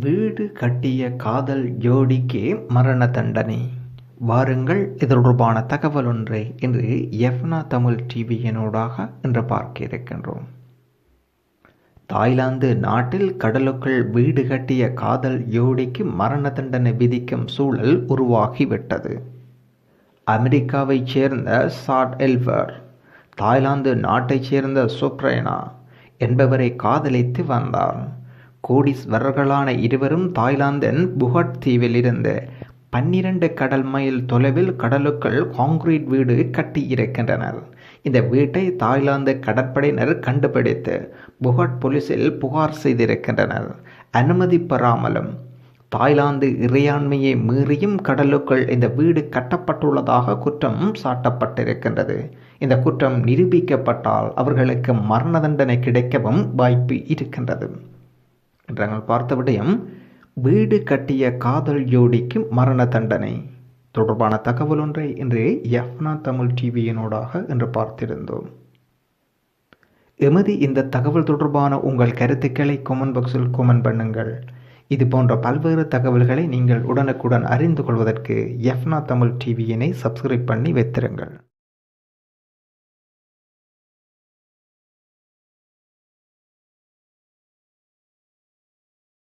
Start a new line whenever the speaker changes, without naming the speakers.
வீடு கட்டிய காதல் ஜோடிக்கு மரண தண்டனை வாருங்கள் இது தொடர்பான தகவல் ஒன்றை இன்று எஃப்னா தமிழ் டிவியினூடாக இன்று பார்க்க இருக்கின்றோம். தாய்லாந்து நாட்டில் கடலுக்குள் வீடு கட்டிய காதல் ஜோடிக்கு மரண தண்டனை விதிக்கும் சூழல் உருவாகிவிட்டது. அமெரிக்காவைச் சேர்ந்த சாட் எல்வர் தாய்லாந்து நாட்டைச் சேர்ந்த சுப்ரேனா என்பவரை காதலித்து வந்தார். கோடீஸ்வரர்களான இருவரும் தாய்லாந்தின் புகட் தீவில் இருந்து பன்னிரண்டு கடல் மைல் தொலைவில் கடலுக்குள் காங்கிரீட் வீடு கட்டியிருக்கின்றனர் இந்த வீட்டை தாய்லாந்து கடற்படையினர் கண்டுபிடித்து புகட் போலீஸில் புகார் செய்திருக்கின்றனர். அனுமதி பெறாமலும் தாய்லாந்து இறையாண்மையை மீறியும் கடலுக்குள் இந்த வீடு கட்டப்பட்டுள்ளதாக குற்றம் சாட்டப்பட்டிருக்கின்றது. இந்த குற்றம் நிரூபிக்கப்பட்டால் அவர்களுக்கு மரண தண்டனை கிடைக்கவும் வாய்ப்பு இருக்கின்றது. நாங்கள் பார்த்த விடயம் வீடு கட்டிய காதல் ஜோடிக்கு மரண தண்டனை. தொடர்பான தகவல் ஒன்றை இன்று எஃப்னா தமிழ் டிவியினூடாக இன்று பார்த்திருந்தோம். எமது இந்த தகவல் தொடர்பான உங்கள் கருத்துக்களை கொமெண்ட் பாக்ஸில் கொமெண்ட் பண்ணுங்கள். இது போன்ற பல்வேறு தகவல்களை நீங்கள் உடனுக்குடன் அறிந்து கொள்வதற்கு எஃப்னா தமிழ் டிவியினை சப்ஸ்கிரைப் பண்ணி வைத்திருங்கள்.